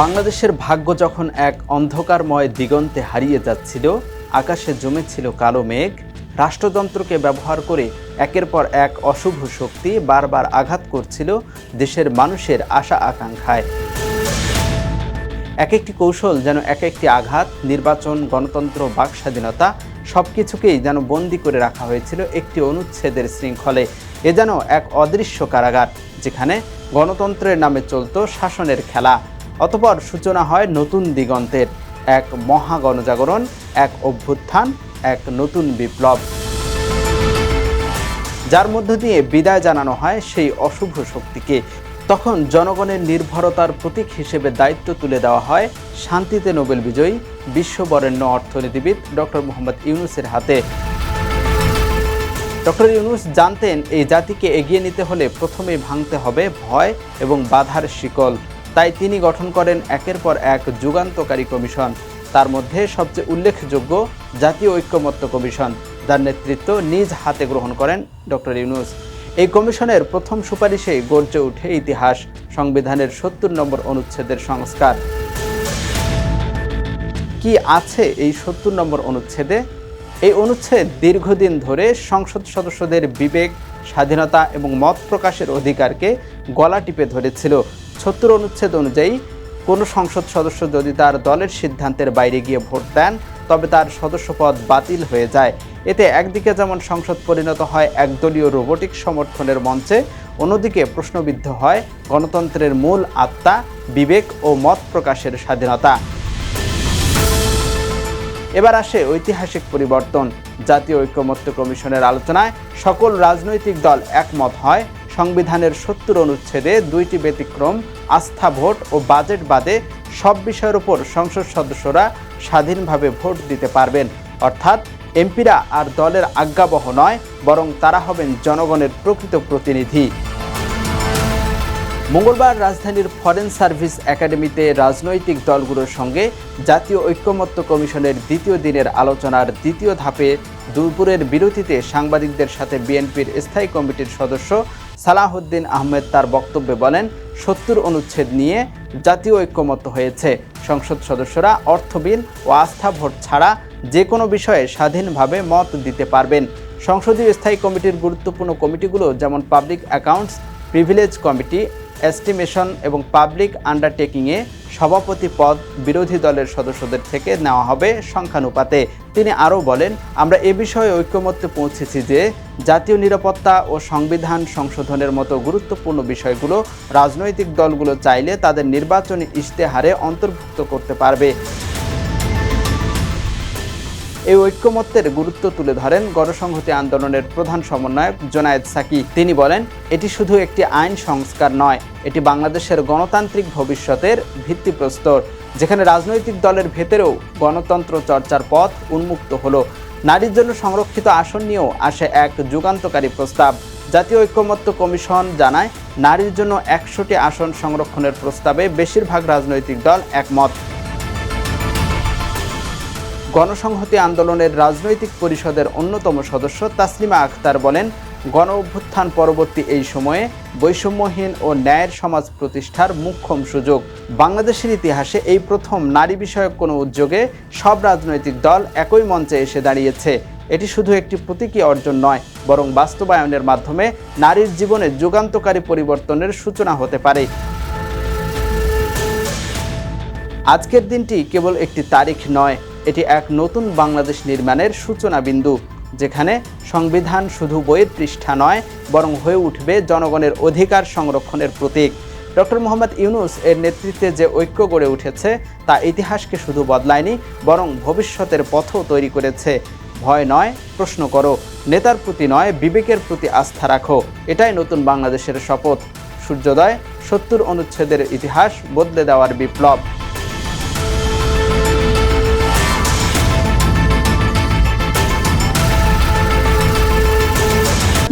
বাংলাদেশের ভাগ্য যখন এক অন্ধকারময় দিগন্তে হারিয়ে যাচ্ছিল, আকাশে জমেছিল কালো মেঘ রাষ্ট্রযন্ত্রকে ব্যবহার করে একের পর এক অশুভ শক্তি বারবার আঘাত করছিল দেশের মানুষের আশা আকাঙ্ক্ষায়। এক একটি কৌশল যেন এক একটি আঘাত, নির্বাচন, গণতন্ত্র, বাক স্বাধীনতা সব কিছুকেই যেন বন্দি করে রাখা হয়েছিল একটি অনুচ্ছেদের শৃঙ্খলে। এ যেন এক অদৃশ্য কারাগার, যেখানে গণতন্ত্রের নামে চলত শাসনের খেলা। অতপর সূচনা হয় নতুন দিগন্তের। এক মহা গণজাগরণ, এক অভ্যুত্থান, এক নতুন বিপ্লব। যার মধ্য দিয়ে বিদায় জানানো হয় সেই অশুভ শক্তিকে। তখন জনগণের নির্ভরতার প্রতীক হিসেবে দায়িত্ব তুলে দেওয়া হয় শান্তিতে নোবেল বিজয়ী, বিশ্ববরেণ্য অর্থনীতিবিদ ডক্টর মোহাম্মদ ইউনুসের হাতে। ডক্টর ইউনুস জানতেন এই জাতিকে এগিয়ে নিতে হলে প্রথমেই ভাঙতে হবে ভয় এবং বাধার শিকল। তাই তিনি গঠন করেন একের পর এক যুগান্তকারী কমিশন। তার মধ্যে সবচেয়ে উল্লেখযোগ্য জাতীয় ঐক্যমত্য কমিশন, যার নেতৃত্ব নিজ হাতে গ্রহণ করেন ডক্টর ইউনুস। এই কমিশনের প্রথম সুপারিশেই গর্জে ওঠে ইতিহাস, সংবিধানের সত্তর নম্বর অনুচ্ছেদের সংস্কার। কি আছে এই সত্তর নম্বর অনুচ্ছেদে? এই অনুচ্ছেদ দীর্ঘদিন ধরে সংসদ সদস্যদের বিবেক, স্বাধীনতা এবং মত প্রকাশের অধিকারকে গলা টিপে ধরেছিল। সত্তর অনুচ্ছেদ অনুযায়ী, কোনো সংসদ সদস্য যদি তার দলের সিদ্ধান্তের বাইরে গিয়ে ভোট দেন, তবে তার সদস্যপদ বাতিল হয়ে যায়। এতে একদিকে যেমন সংসদ পরিণত হয় একদলীয় রোবোটিক সমর্থনের মঞ্চে, অন্যদিকে প্রশ্নবিদ্ধ হয় গণতন্ত্রের মূল আত্মা, বিবেক ও মত প্রকাশের স্বাধীনতা। এবার আসে ঐতিহাসিক পরিবর্তন। জাতীয় ঐক্যমত্য কমিশনের আলোচনায় সকল রাজনৈতিক দল একমত হয় সংবিধানের সত্তর অনুচ্ছেদে দুইটি ব্যতিক্রম, আস্থা ভোট ও বাজেট বাদে সব বিষয়ের উপর সংসদ সদস্যরা স্বাধীনভাবে ভোট দিতে পারবেন। অর্থাৎ এমপিরা আর দলের আজ্ঞাবহ নয়, বরং তারা হবেন জনগণের প্রকৃত প্রতিনিধি। মঙ্গলবার রাজধানীর ফরেন সার্ভিস একাডেমিতে রাজনৈতিক দলগুলোর সঙ্গে জাতীয় ঐক্যমত্য কমিশনের দ্বিতীয় দিনের আলোচনার দ্বিতীয় ধাপে দুপুরের বিরতিতে সাংবাদিকদের সাথে বিএনপির স্থায়ী কমিটির সদস্য সালাহউদ্দিন আহমেদ তার বক্তব্যে বলেন, সত্তর অনুচ্ছেদ নিয়ে জাতীয় ঐক্যমত্য হয়েছে। সংসদ সদস্যরা অর্থ বিল ও আস্থা ভোট ছাড়া যে কোনো বিষয়ে স্বাধীনভাবে মত দিতে পারবেন। সংসদীয় স্থায়ী কমিটির গুরুত্বপূর্ণ কমিটিগুলো যেমন public accounts, privilege committee estimation এবং পাবলিক আন্ডারটেকিংয়ে সভাপতি পদ বিরোধী দলের সদস্যদের থেকে নেওয়া হবে সংখ্যানুপাতে। তিনি আরও বলেন, আমরা এ বিষয়ে ঐক্যমত্যে পৌঁছেছি যে জাতীয় নিরাপত্তা ও সংবিধান সংশোধনের মতো গুরুত্বপূর্ণ বিষয়গুলো রাজনৈতিক দলগুলো চাইলে তাদের নির্বাচনী ইশতেহারে অন্তর্ভুক্ত করতে পারবে। এই ঐক্যমত্যের গুরুত্ব তুলে ধরেন গণসংহতি আন্দোলনের প্রধান সমন্বয়ক জোনায়েদ সাকি। তিনি বলেন, এটি শুধু একটি আইন সংস্কার নয়, এটি বাংলাদেশের গণতান্ত্রিক ভবিষ্যতের ভিত্তিপ্রস্তর, যেখানে রাজনৈতিক দলের ভেতরেও গণতন্ত্র চর্চার পথ উন্মুক্ত হলো। নারীর জন্য সংরক্ষিত আসন নিয়েও আসে এক যুগান্তকারী প্রস্তাব। জাতীয় ঐক্যমত্য কমিশন জানায়, নারীর জন্য একশোটি আসন সংরক্ষণের প্রস্তাবে বেশিরভাগ রাজনৈতিক দল একমত। গণসংহতি আন্দোলনের রাজনৈতিক পরিষদের অন্যতম সদস্য তাসলিমা আখতার বলেন গণ অভ্যুত্থান পরবর্তী এই সময়ে বৈষম্যহীন ও ন্যায়ের সমাজ প্রতিষ্ঠার মুখ্যম সুযোগ। বাংলাদেশের ইতিহাসে এই প্রথম নারী বিষয়ক কোনো উদ্যোগে সব রাজনৈতিক দল একই মঞ্চে এসে দাঁড়িয়েছে। এটি শুধু একটি প্রতীকী অর্জন নয়, বরং বাস্তবায়নের মাধ্যমে নারীর জীবনে যুগান্তকারী পরিবর্তনের সূচনা হতে পারে। আজকের দিনটি কেবল একটি তারিখ নয় এটি এক নতুন বাংলাদেশ নির্মাণের সূচনা বিন্দু, যেখানে সংবিধান শুধু বইয়ের পৃষ্ঠা নয়, বরং হয়ে উঠবে জনগণের অধিকার সংরক্ষণের প্রতীক। ডক্টর মোহাম্মদ ইউনুস এর নেতৃত্বে যে ঐক্য গড়ে উঠেছে, তা ইতিহাসকে শুধু বদলায়নি, বরং ভবিষ্যতের পথও তৈরি করেছে। ভয় নয়, প্রশ্ন করো, নেতার প্রতি নয়, বিবেকের প্রতি আস্থা রাখো। এটাই নতুন বাংলাদেশের শপথ। সূর্যোদয়, সত্তর অনুচ্ছেদের ইতিহাস বদলে দেওয়ার বিপ্লব।